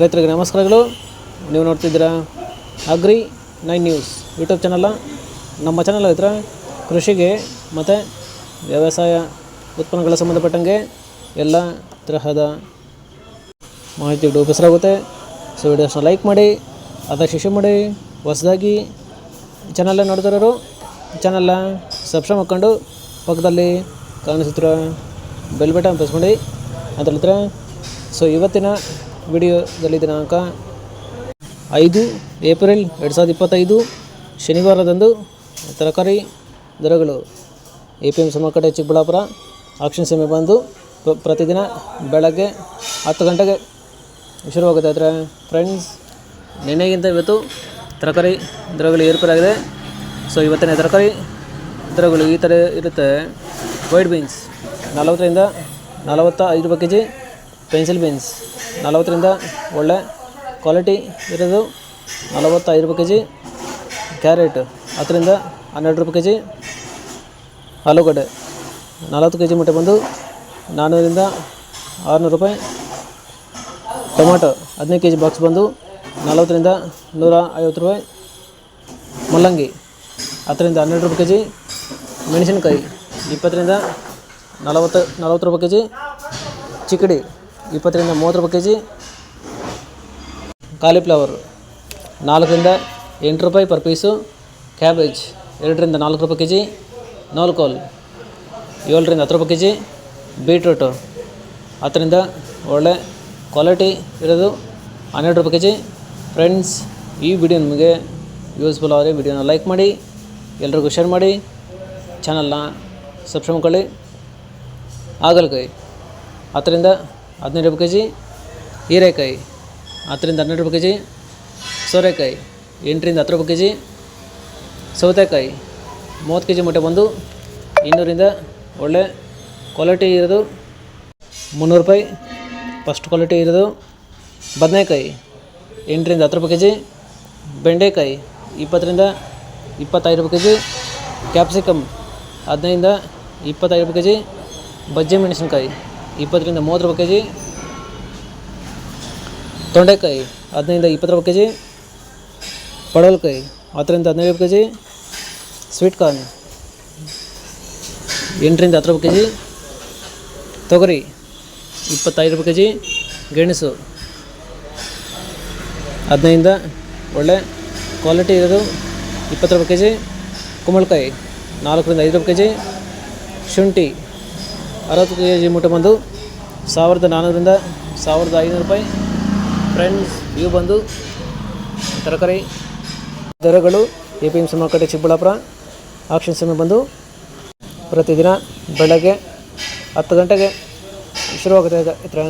ರೈತರಿಗೆ ನಮಸ್ಕಾರಗಳು. ನೀವು ನೋಡ್ತಿದ್ದೀರಾ ಅಗ್ರಿ ನೈನ್ ನ್ಯೂಸ್ ಯೂಟ್ಯೂಬ್ ಚಾನಲ್ಲ ನಮ್ಮ ಚಾನಲ್ ಹತ್ರ ಕೃಷಿಗೆ ಮತ್ತು ವ್ಯವಸಾಯ ಉತ್ಪನ್ನಗಳ ಸಂಬಂಧಪಟ್ಟಂಗೆ ಎಲ್ಲ ತರಹದ ಮಾಹಿತಿಗಳು ಉಪಸರಾಗುತ್ತೆ ಸೊ ವಿಡಿಯೋಸ್ನ ಲೈಕ್ ಮಾಡಿ ಅದರ ಶಿಶು ಮಾಡಿ, ಹೊಸದಾಗಿ ಚಾನಲ್ನ ನೋಡ್ತಿರೋರು, ಚಾನಲ್ನ ಸಬ್ಸ್ಕ್ರೈಬ್ ಮಾಡ್ಕೊಂಡು ಪಕ್ಕದಲ್ಲಿ ಕಾಣಿಸುತ್ತಿರೋ ಬೆಲ್ ಬಟನ್ ಪ್ರೆಸ್ ಮಾಡಿ. ಅದರ ಹತ್ರ ಸೊ ಇವತ್ತಿನ ವಿಡಿಯೋದಲ್ಲಿ ದಿನಾಂಕ ಐದು ಏಪ್ರಿಲ್ ಎರಡು ಸಾವಿರದ ಇಪ್ಪತ್ತೈದು, ಶನಿವಾರದಂದು ತರಕಾರಿ ದರಗಳು. ಎ ಪಿ ಎಂ ಸಮಕಟ್ಟೆ ಚಿಕ್ಕಬಳ್ಳಾಪುರ, ಆಕ್ಷನ್ ಸಮಯ ಬಂದು ಪ್ರತಿದಿನ ಬೆಳಗ್ಗೆ ಹತ್ತು ಗಂಟೆಗೆ ಶುರುವಾಗುತ್ತೆ. ಆದರೆ ಫ್ರೆಂಡ್ಸ್ ನಿನ್ನೆಗಿಂತ ಇವತ್ತು ತರಕಾರಿ ದರಗಳು ಏರ್ಪೇರಾಗಿದೆ ಸೊ ಇವತ್ತಿನ ತರಕಾರಿ ದರಗಳು ಈ ಥರ ಇರುತ್ತೆ. ವೈಟ್ ಬೀನ್ಸ್ ನಲವತ್ತರಿಂದ ನಲವತ್ತ ಐದು ರೂಪಾಯಿ ಕೆ ಜಿ ಪೆನ್ಸಿಲ್ ಬೀನ್ಸ್ ನಲವತ್ತರಿಂದ ಒಳ್ಳೆ ಕ್ವಾಲಿಟಿ ಇರೋದು ನಲವತ್ತೈದು ರೂಪಾಯಿ ಕೆ ಜಿ ಕ್ಯಾರೆಟ್, ಹತ್ತರಿಂದ ಹನ್ನೆರಡು ರೂಪಾಯಿ ಕೆ ಜಿ ಆಲೂಗಡ್ಡೆ. ನಲವತ್ತು ಕೆ ಜಿ ಮೊಟ್ಟೆ ಬಂದು ನಾನ್ನೂರಿಂದ ಆರುನೂರು ರೂಪಾಯಿ. ಟೊಮಾಟೊ ಹದಿನೈದು ಕೆ ಜಿ ಬಾಕ್ಸ್ ಬಂದು ನಲವತ್ತರಿಂದ ನೂರ ಐವತ್ತು ರೂಪಾಯಿ. ಮುಲ್ಲಂಗಿ ಹತ್ತರಿಂದ ಹನ್ನೆರಡು ರೂಪಾಯಿ ಕೆ ಜಿ ಮೆಣಸಿನಕಾಯಿ ಇಪ್ಪತ್ತರಿಂದ ನಲವತ್ತು ನಲವತ್ತು ರೂಪಾಯಿ ಕೆ ಜಿ ಚಿಕ್ಕಡಿ ಇಪ್ಪತ್ತರಿಂದ ಮೂವತ್ತು ರೂಪಾಯಿ ಕೆ ಜಿ ಕಾಲಿಫ್ಲವರ್. ನಾಲ್ಕರಿಂದ ಎಂಟು ರೂಪಾಯಿ ಪರ್ ಪೀಸು ಕ್ಯಾಬೇಜ್ ಎರಡರಿಂದ ನಾಲ್ಕು ರೂಪಾಯಿ ಕೆ ಜಿ ನೋಲ್ಕೋಲ್ ಏಳರಿಂದ ಹತ್ತು ರೂಪಾಯಿ ಕೆ ಜಿ ಬೀಟ್ರೂಟು ಹತ್ತರಿಂದ ಒಳ್ಳೆ ಕ್ವಾಲಿಟಿ ಇರೋದು ಹನ್ನೆರಡು ರೂಪಾಯಿ ಕೆ ಜಿ ಫ್ರೆಂಡ್ಸ್ ಈ ವಿಡಿಯೋ ನಿಮಗೆ ಯೂಸ್ಫುಲ್ ಆದರೆ ವಿಡಿಯೋನ ಲೈಕ್ ಮಾಡಿ, ಎಲ್ರಿಗೂ ಶೇರ್ ಮಾಡಿ ಚಾನಲ್ನ ಸಬ್ಸ್ಕ್ರೈಬ್ ಮಾಡ್ಕೊಳ್ಳಿ. ಆಗಲ್ಕೈ ಹತ್ತರಿಂದ ಹದಿನೈದು ರೂಪಾಯಿ ಕೆ ಜಿ ಹೀರೆಕಾಯಿ, ಹತ್ತರಿಂದ ಹನ್ನೆರಡು ರೂಪಾಯಿ ಕೆ ಜಿ ಸೋರೆಕಾಯಿ, ಎಂಟರಿಂದ ಹತ್ತು ರೂಪಾಯಿ ಕೆ ಜಿ ಸೌತೆಕಾಯಿ. ಮೂವತ್ತು ಕೆ ಜಿ ಮೊಟ್ಟೆ ಬಂದು ಇನ್ನೂರಿಂದ ಒಳ್ಳೆ ಕ್ವಾಲಿಟಿ ಇರೋದು ಮುನ್ನೂರು ರೂಪಾಯಿ. ಫಸ್ಟ್ ಕ್ವಾಲಿಟಿ ಇರೋದು ಬದನೆಕಾಯಿ, ಎಂಟರಿಂದ ಹತ್ತು ರೂಪಾಯಿ ಕೆ ಜಿ ಬೆಂಡೆಕಾಯಿ, ಇಪ್ಪತ್ತರಿಂದ ಇಪ್ಪತ್ತೈದು ರೂಪಾಯಿ ಕೆ ಜಿ ಕ್ಯಾಪ್ಸಿಕಮ್ ಹದಿನೈದಿಂದ ಇಪ್ಪತ್ತೈದು ರೂಪಾಯಿ ಕೆ ಜಿ ಬಜ್ಜಿ ಮೆಣಸಿನ್ಕಾಯಿ ಇಪ್ಪತ್ತರಿಂದ ಮೂವತ್ತು ರೂಪಾಯಿ ಕೆ ಜಿ ತೊಂಡೆಕಾಯಿ ಹದಿನೈದಿಂದ ಇಪ್ಪತ್ತು ರೂಪಾಯಿ ಕೆ ಜಿ ಪಡವಲಕಾಯಿ ಹತ್ತರಿಂದ ಹದಿನೈದು ರೂಪಾಯಿ ಕೆ ಜಿ ಸ್ವೀಟ್ ಕಾರ್ನ್ ಎಂಟರಿಂದ ಹತ್ತು ರೂಪಾಯಿ ಕೆ ಜಿ ತೊಗರಿ ಇಪ್ಪತ್ತೈದು ರೂಪಾಯಿ ಕೆ ಜಿ ಗೆಣಸು ಹದಿನೈದಿಂದ ಒಳ್ಳೆ ಕ್ವಾಲಿಟಿ ಇರೋದು ಇಪ್ಪತ್ತು ರೂಪಾಯಿ ಕೆ ಜಿ ಕುಂಬಳಕಾಯಿ ನಾಲ್ಕರಿಂದ ಐದು ರೂಪಾಯಿ ಕೆ ಜಿ ಶುಂಠಿ ಅರವತ್ತು ಕೆ ಜಿ ಮೂಟೆ ಬಂದು ಸಾವಿರದ ನಾನ್ನೂರಿಂದ ಸಾವಿರದ ಐನೂರು ರೂಪಾಯಿ. ಫ್ರೆಂಡ್ಸ್ ಇವು ಬಂದು ತರಕಾರಿ ದರಗಳು ಎ ಪಿ ಎಂ ಸಿ ಮಾರುಕಟ್ಟೆ ಚಿಕ್ಕಬಳ್ಳಾಪುರ. ಆಕ್ಷನ್ ಸಮಯ ಬಂದು ಪ್ರತಿದಿನ ಬೆಳಗ್ಗೆ ಹತ್ತು ಗಂಟೆಗೆ ಶುರುವಾಗುತ್ತೆ ಥರ.